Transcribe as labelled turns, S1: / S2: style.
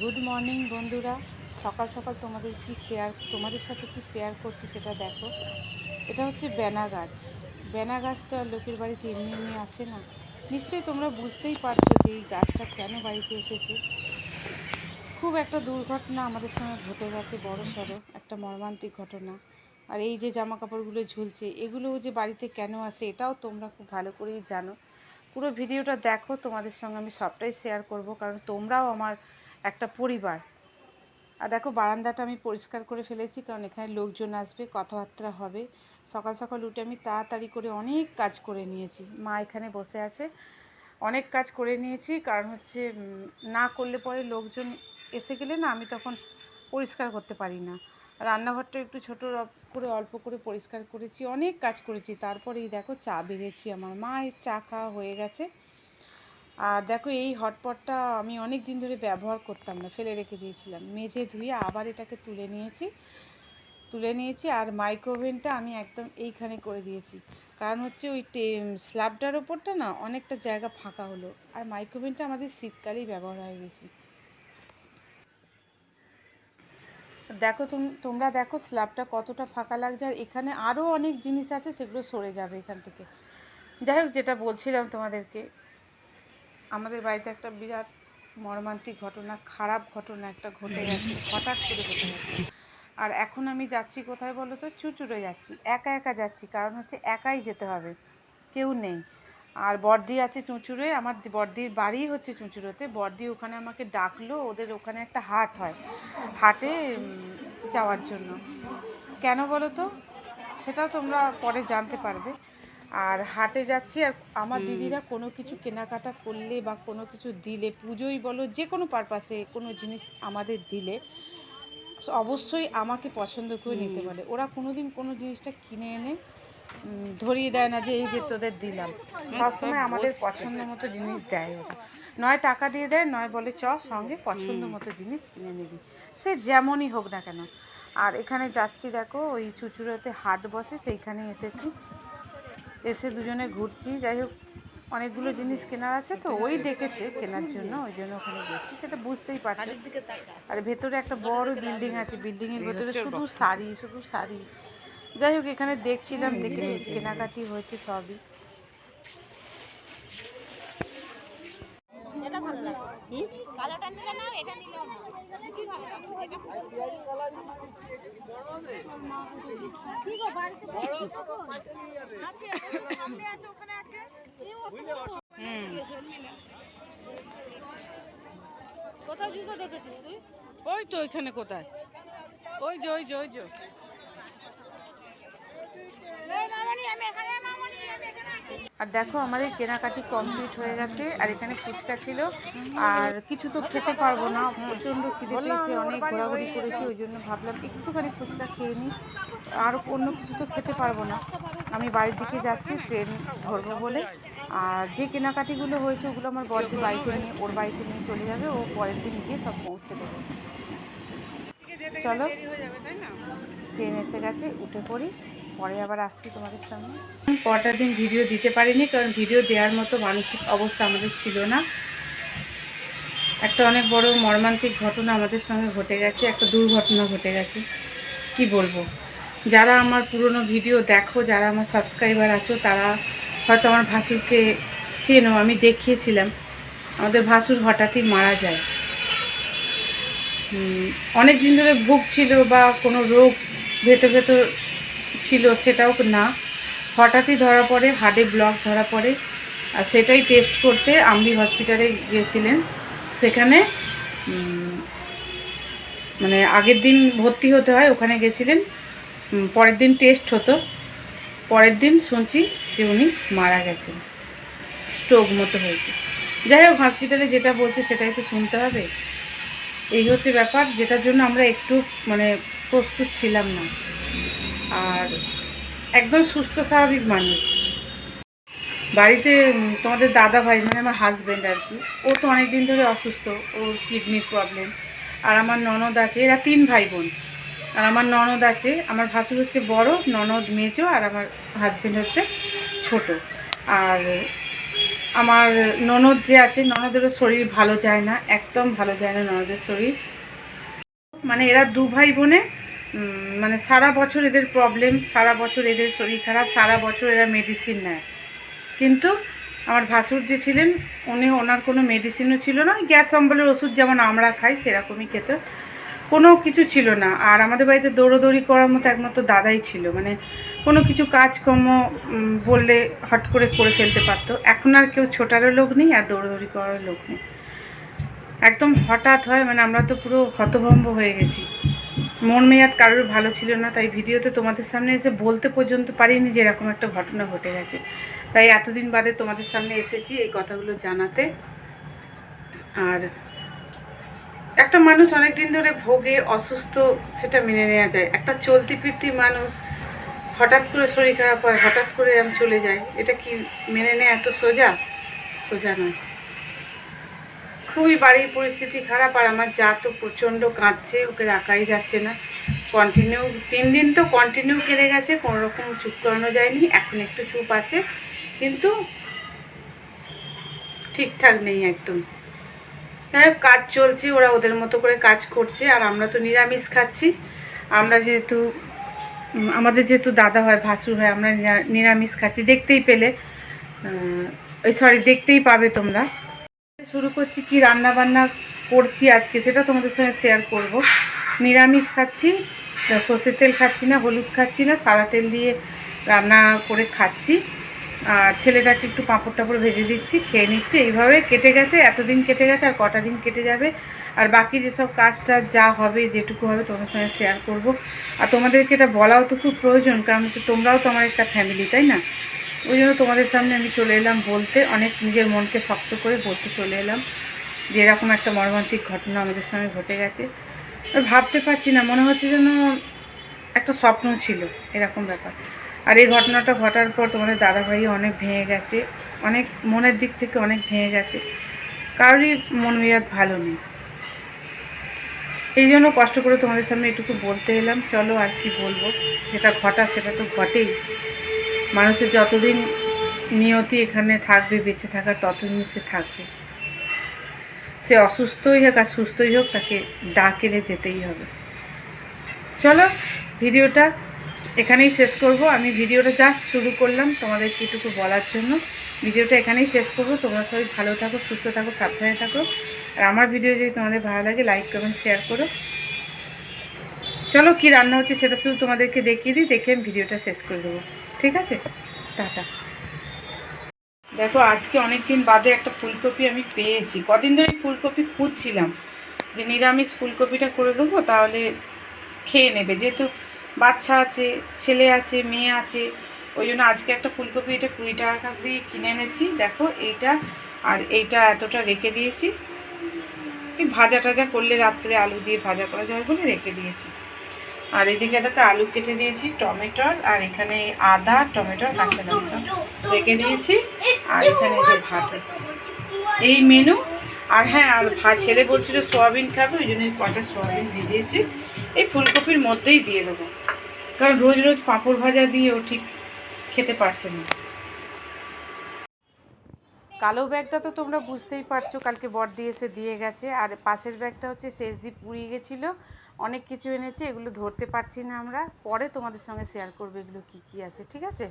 S1: Good morning বন্ধুরা। সকাল সকাল তোমাদের কি শেয়ার তোমাদের সাথে কি শেয়ার করছি সেটা দেখো। এটা হচ্ছে বেনা গাছ। বেনা গাছ তো আর লোকের বাড়িতে এমনি এমনি আসে না। নিশ্চয়ই তোমরা বুঝতেই পারছ যে এই গাছটা কেন বাড়িতে এসেছে। খুব একটা দুর্ঘটনা আমাদের সঙ্গে ঘটে গেছে, বড় সড়ো একটা মর্মান্তিক ঘটনা। আর এই যে জামা কাপড়গুলো ঝুলছে, এগুলো যে বাড়িতে কেন আসে, এটাও তোমরা খুব ভালো করেই জানো। পুরো ভিডিওটা দেখো, তোমাদের সঙ্গে আমি সবটাই শেয়ার করব। কারণ তোমরাও আমার একটা পরিবার। আর দেখো, বারান্দাটা আমি পরিষ্কার করে ফেলেছি, কারণ এখানে লোকজন আসবে, কথাবার্তা হবে। সকাল সকাল উঠে আমি তাড়াতাড়ি করে অনেক কাজ করে নিয়েছি। মা এখানে বসে আছে। অনেক কাজ করে নিয়েছি, কারণ হচ্ছে না করলে পরে লোকজন এসে গেলে না আমি তখন পরিষ্কার করতে পারি না। রান্নাঘরটা একটু ছোটো করে অল্প করে পরিষ্কার করেছি, অনেক কাজ করেছি। তারপরেই দেখো, চা বেড়েছি। আমার মায়ের চা খাওয়া হয়ে গেছে। আর দেখো এই হটপটটা আমি অনেক দিন ধরে ব্যবহার করতাম না, ফেলে রেখে দিয়েছিলাম। মেজে ধুয়ে আবার এটাকে তুলে নিয়েছি। তুলে নিয়েছি আর মাইক্রোওভেনটা আমি একদম এইখানে করে দিয়েছি। কারণ হচ্ছে ওই স্ল্যাবটার ওপরটা না অনেকটা জায়গা ফাঁকা হলো। আর মাইক্রোওভেনটা আমাদের শীতকালেই ব্যবহার হয় বেশি দেখো তুম- তোমরা দেখো স্ল্যাবটা কতটা ফাঁকা লাগছে। আর এখানে আরও অনেক জিনিস আছে, সেগুলো সরে যাবে এখান থেকে। যাই হোক, যেটা বলছিলাম তোমাদেরকে আমাদের বাড়িতে একটা বিরাট মর্মান্তিক ঘটনা, খারাপ ঘটনা একটা ঘটে গেছে, হঠাৎ করে ঘটে গেছে। আর এখন আমি যাচ্ছি কোথায় বলো তো? চুচুড়ে যাচ্ছি, একা একা যাচ্ছি, কারণ হচ্ছে একাই যেতে হবে, কেউ নেই। আর বর্দি আছে চুঁচুড়ে, আমার বর্দির বাড়ি হচ্ছে চুঁচুড়োতে বর্দি ওখানে আমাকে ডাকলো, ওদের ওখানে একটা হাট হয়, হাটে যাওয়ার জন্য। কেন বলো তো? সেটাও তোমরা পরে জানতে পারবে। আর হাটে যাচ্ছি আর আমার দিদিরা কোনো কিছু কেনাকাটা করলে বা কোনো কিছু দিলে পুজোই বলো যে কোনো পারপাসে কোনো জিনিস আমাদের দিলে অবশ্যই আমাকে পছন্দ করে নিতে বলে ওরা কোনো দিন কোনো জিনিসটা কিনে এনে ধরিয়ে দেয় না যে এই যে তোদের দিলাম। সবসময় আমাদের পছন্দ মতো জিনিস দেয় ওরা। নয় টাকা দিয়ে দেয় নয় বলে চ সঙ্গে পছন্দ মতো জিনিস কিনে নিবি। সে যেমনই হোক না কেন। আর এখানে যাচ্ছি দেখো ওই চুচুড়োতে হাট বসে সেইখানে এসেছি। এসে দুজনে ঘুরছি। যাই হোক অনেকগুলো জিনিস কেনার আছে তো ওই ডেকেছে কেনার জন্য ওই জন্য ওখানে গেছি। সেটা বুঝতেই পারছি। আর ভেতরে একটা বড় বিল্ডিং আছে বিল্ডিং এর ভেতরে শুধু শাড়ি শুধু শাড়ি। যাই হোক এখানে দেখছিলাম দেখে কেনাকাটি হয়েছে সবই।
S2: এটা ভালো লাগে। কালোটা নিলে না এটা নিলেও কোথায় জুতো দেখেছিস তুই?
S1: ওই তো ওইখানে কোথায়? ওই যে ওই যে ওই যে
S2: এই মামনি আমি এখানে মামনি আমি এখানে আছি
S1: আর দেখো আমাদের কেনাকাটি কমপ্লিট হয়ে গেছে। আর এখানে ফুচকা ছিল। আর কিছু তো খেতে পারব না। প্রচণ্ড খিদে পেয়েছে অনেক ঘোরাঘুরি করেছি ওই জন্য ভাবলাম একটুখানি ফুচকা খেয়ে নিই। আর অন্য কিছু তো খেতে পারব না। আমি বাড়ির দিকে যাচ্ছি ট্রেন ধরবো বলে। আর যে কেনাকাটিগুলো হয়েছে ওগুলো আমার বড়দি বাড়িতে নিয়ে ওর বাড়িতে নিয়ে চলে যাবে। ও পরের দিন গিয়ে সব পৌঁছে দেবে। চলো। ট্রেন এসে গেছে উঠে পড়ি। পরে আবার আসছি তোমাদের সামনে। পরটার দিন ভিডিও দিতে পারিনি, কারণ ভিডিও দেওয়ার মতো মানসিক অবস্থা আমাদের ছিল না। একটা অনেক বড় মর্মান্তিক ঘটনা আমাদের সঙ্গে ঘটে গেছে, একটা দুর্ঘটনা ঘটে গেছে। কি বলব? যারা আমার পুরনো ভিডিও দেখো, যারা আমার সাবস্ক্রাইবার আছো, তারা হয়তো আমার ভাসুরকে চেনো, আমি দেখিয়েছিলাম। আমাদের ভাসুর হঠাৎই মারা যায়। অনেক দিন ধরে ভুগছিল বা কোনো রোগ ভেতর ভেতর ছিল, সেটাও না। হঠাৎই ধরা পড়ে হার্টে ব্লক ধরা পড়ে। আর সেটাই টেস্ট করতে আমলি হসপিটালে গিয়েছিলেন। সেখানে মানে আগের দিন ভর্তি হতে হয়, ওখানে গেছিলেন। পরের দিন টেস্ট হতো। পরের দিন শুনছি যে উনি মারা গেছেন। স্ট্রোক মতো হয়েছে। যাই হোক হসপিটালে যেটা বলছে সেটাই তো শুনতে হবে। এই হচ্ছে ব্যাপার, যেটার জন্য আমরা একটু মানে প্রস্তুত ছিলাম না। আর একদম সুস্থ, স্বাভাবিক মানুষ। বাড়িতে তোমাদের দাদা ভাই মানে আমার হাজব্যান্ড আর কি, ও তো অনেক দিন ধরে অসুস্থ, ওর কিডনির প্রবলেম আর আমার ননদ আছে, এরা তিন ভাই বোন আর আমার ননদ আছে, আমার ভাসুর হচ্ছে বড়, ননদ মেজো, আর আমার হাজব্যান্ড হচ্ছে ছোট। আর আমার ননদ যে আছে, ননদেরও শরীর ভালো যায় না, একদম ভালো যায় না ননদের শরীর। মানে এরা দু ভাই বোনে মানে সারা বছর এদের প্রবলেম সারা বছর এদের শরীর খারাপ, সারা বছর এরা মেডিসিন নেয়। কিন্তু আমার ভাসুর যে ছিলেন, উনি ওনার কোনো মেডিসিনও ছিল না। গ্যাস অম্বলের ওষুধ যেমন আমরা খাই, সেরকমই খেত। কোনো কিছু ছিল না। আর আমাদের বাড়িতে দৌড়োদৌড়ি করার মতো একমাত্র দাদাই ছিল। মানে কোনো কিছু কাজকর্ম বললে হট করে করে ফেলতে পারতো। এখন আর কেউ ছোটারও লোক নেই, আর দৌড়োদৌড়ি করারও লোক নেই। একদম হঠাৎ হয় মানে আমরা তো পুরো হতভম্ব হয়ে গেছি। মন মেয়াদ কারোর ভালো ছিল না, তাই ভিডিওতে তোমাদের সামনে এসে বলতে পর্যন্ত পারিনি যে এরকম একটা ঘটনা ঘটে গেছে। তাই এতদিন বাদে তোমাদের সামনে এসেছি এই কথাগুলো জানাতে। আর একটা মানুষ অনেক দিন ধরে ভোগে, অসুস্থ, সেটা মেনে নেওয়া যায়। একটা চলতি ফিরতি মানুষ হঠাৎ করে শরীর খারাপ হয়, হঠাৎ করে আমি চলে যাই এটা কি মেনে নেয় এত সোজা? সোজা নয়। খুবই বাড়ির পরিস্থিতি খারাপ আর আমার যা তো প্রচণ্ড কাঁদছে, ওকে রাখাই যাচ্ছে না। কন্টিনিউ তিন দিন তো কন্টিনিউ কেঁদে গেছে, কোনো রকম চুপ করানো যায়নি, এখন একটু চুপ আছে, কিন্তু ঠিকঠাক নেই একদম। যাই কাজ চলছে, ওরা ওদের মতো করে কাজ করছে, আর আমরা তো নিরামিষ খাচ্ছি। আমরা যেহেতু আমাদের যেহেতু দাদা হয়, ভাসুর হয়, আমরা নিরামিষ খাচ্ছি, দেখতেই পেলে ওই সরি দেখতেই পাবে তোমরা। শুরু করছি, কি রান্না বান্না করছি আজকে সেটা তোমাদের সঙ্গে শেয়ার করব। নিরামিষ খাচ্ছি সর্ষের তেল খাচ্ছি না, হলুদ খাচ্ছি না, সাদা তেল দিয়ে রান্না করে খাচ্ছি। আর ছেলেটাকে একটু পাঁপড় টাপড় ভেজে দিচ্ছি, খেয়ে নিচ্ছি। এইভাবে কেটে গেছে, এতদিন কেটে গেছে, আর কটা দিন কেটে যাবে। আর বাকি যেসব কাজটা যা হবে, যেটুকু হবে তোমাদের সঙ্গে শেয়ার করব। আর তোমাদেরকে এটা বলাও তো খুব প্রয়োজন, কারণ তোমরাও তো আমার একটা ফ্যামিলি তাই না? ওই জন্য তোমাদের সামনে আমি চলে এলাম বলতে, অনেক নিজের মনকে শক্ত করে বলতে চলে এলাম যে এরকম একটা মর্মান্তিক ঘটনা আমাদের সঙ্গে ঘটে গেছে। ভাবতে পারছি না, মনে হচ্ছে যেন একটা স্বপ্ন ছিল এরকম ব্যাপার। আর এই ঘটনাটা ঘটার পর তোমাদের দাদাভাই অনেক ভেঙে গেছে, অনেক মনের দিক থেকে অনেক ভেঙে গেছে। কারোরই মন মেয়াদ ভালো নেই। এই জন্য কষ্ট করে তোমাদের সামনে এটুকু বলতে এলাম, চলো আর কি বলব, যেটা ঘটা সেটা তো ঘটেই। মানুষের যতদিন নিয়তি এখানে থাকবে, বেঁচে থাকার ততদিন সে থাকবে। সে অসুস্থই হোক আর সুস্থই হোক, তাকে ডাক যেতেই হবে। চলো, ভিডিওটা এখানেই শেষ করব। আমি ভিডিওটা জাস্ট শুরু করলাম তোমাদেরকে এটুকু বলার জন্য। ভিডিওটা এখানেই শেষ করব। তোমরা সবাই ভালো থাকো, সুস্থ থাকো, সাবধানে থাকো। আর আমার ভিডিও যদি তোমাদের ভালো লাগে লাইক কমেন্ট শেয়ার করো। চলো, কি রান্না হচ্ছে সেটা শুধু তোমাদেরকে দেখিয়ে দিই, দেখে আমি ভিডিওটা শেষ করে দেবো। ঠিক আছে? টাটা। দেখো, আজকে অনেক দিন বাদে একটা ফুলকপি আমি পেয়েছি। কদিন ধরে ফুলকপি খুঁজছিলাম যে নিরামিষ ফুলকপিটা করে দেবো, তাহলে খেয়ে নেবে। যেহেতু বাচ্চা আছে, ছেলে আছে, মেয়ে আছে, ওই জন্য আজকে একটা ফুলকপি, এটা কুড়ি টাকা দিয়ে কিনে এনেছি। দেখো, এইটা আর এইটা এতটা রেখে দিয়েছি। ভাজা টাজা করলে রাত্রে আলু দিয়ে ভাজা করা যাবে বলে রেখে দিয়েছি। আর এদিকে দেখো আলু কেটে দিয়েছি, টমেটোর, আর এখানে আদা টমেটোর কাঁচা লঙ্কা রেখে দিয়েছি, আর এখানে যে ভাত হচ্ছে। এই মেনু, আর হ্যাঁ আর ভাত ছেলে বলছিল সোয়াবিন খাবে, ওই জন্য কটা সোয়াবিন ভিজিয়েছি। এই ফুলকপির মধ্যেই দিয়ে দেবো, কারণ রোজ রোজ পাঁপড় ভাজা দিয়ে ও ঠিক খেতে পারছে না। কালো ব্যাগটা তো তোমরা বুঝতেই পারছ, কালকে বড়দি এসে দিয়ে গেছে, আর পাশের ব্যাগটা হচ্ছে শেষ দিয়ে পুড়িয়ে গেছিল অনেক কিছু এনেছি, এগুলো ধরতে পারছি না আমরা। পরে তোমাদের সঙ্গে শেয়ার করব এগুলো কী কী আছে, ঠিক আছে?